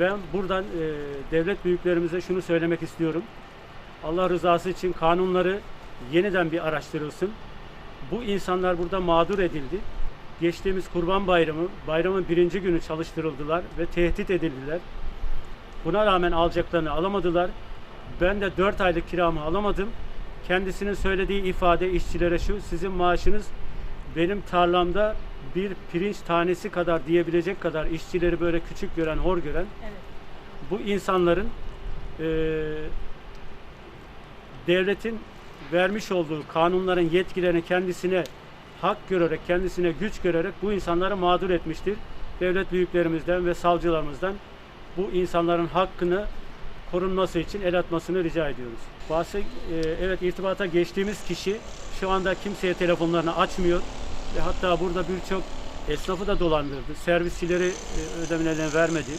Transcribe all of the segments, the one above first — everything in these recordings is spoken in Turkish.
Ben buradan e, devlet büyüklerimize şunu söylemek istiyorum. Allah rızası için kanunları yeniden bir araştırılsın. Bu insanlar burada mağdur edildi. Geçtiğimiz Kurban Bayramı, bayramın birinci günü çalıştırıldılar ve tehdit edildiler. Buna rağmen alacaklarını alamadılar. Ben de 4 aylık kiramı alamadım. Kendisinin söylediği ifade işçilere şu, sizin maaşınız benim tarlamda bir pirinç tanesi kadar diyebilecek kadar işçileri böyle küçük gören, hor gören Evet. bu insanların eee, devletin vermiş olduğu kanunların yetkilerini kendisine hak görerek, kendisine güç görerek bu insanları mağdur etmiştir. Devlet büyüklerimizden ve savcılarımızdan bu insanların hakkını korunması için el atmasını rica ediyoruz. Bahse, e, evet irtibata geçtiğimiz kişi şu anda kimseye telefonlarını açmıyor ve hatta burada birçok esnafı da dolandırdı. Servisçileri e, ödemelerini vermedi.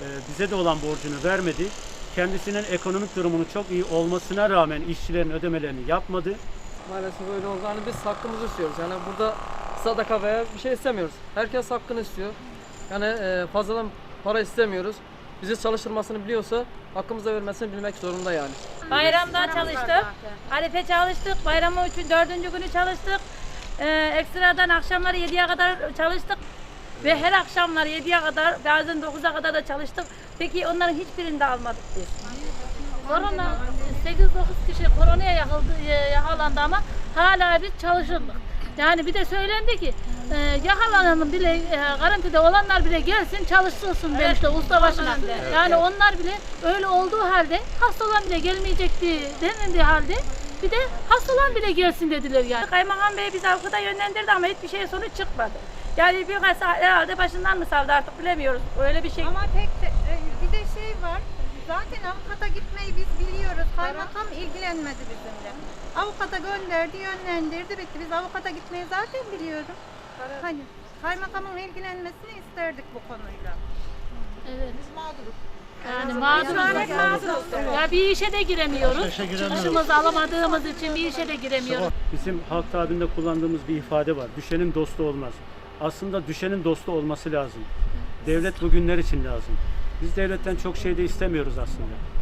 E, bize de olan borcunu vermedi. Kendisinin ekonomik durumunun çok iyi olmasına rağmen işçilerin ödemelerini yapmadı. Maalesef öyle oldu. Hani biz hakkımızı istiyoruz. Yani burada sadaka veya bir şey istemiyoruz. Herkes hakkını istiyor. Yani e, fazladan para istemiyoruz. Bizi çalıştırmasını biliyorsa hakkımızı vermesini bilmek zorunda yani. Bayramda çalıştık. Arife çalıştık. Bayramın üçün dördüncü günü çalıştık. Ee, ekstradan akşamları 7'ye kadar çalıştık. Ve her akşamlar 7'ye kadar bazen 9'a kadar da çalıştık. Peki onların hiçbirini de almadık biz. Korona 8-9 kişi koronaya yakıldı, e, yakalandı ama hala biz çalışırdık. Yani bir de söylendi ki e, yakalananın bile e, garantide olanlar bile gelsin çalıştırsın demişler usta başına. Yani onlar bile öyle olduğu halde hasta olan bile gelmeyecekti denildiği halde bir de hasta olan bile gelsin dediler yani. Kaymakam Bey bizi avukata yönlendirdi ama hiçbir şey sonuç çıkmadı. Yani bir herhalde başından mı savdı artık bilemiyoruz. Öyle bir şey. Ama tek te- e, bir de şey var. Zaten avukata gitmeyi biz biliyoruz. Kaymakam ilgilenmedi bizimle. Avukata gönderdi, yönlendirdi, bitti. Biz avukata gitmeyi zaten biliyoruz. Hani kaymakamın ilgilenmesini isterdik bu konuyla. Evet. Biz mağduruz. Yani mağduruz. Ya bir işe de giremiyoruz. Çıkışımızı alamadığımız için bir işe de giremiyoruz. Bizim halk tabinde kullandığımız bir ifade var. Düşenin dostu olmaz. Aslında düşenin dostu olması lazım. Devlet bugünler için lazım. Biz devletten çok şey de istemiyoruz aslında.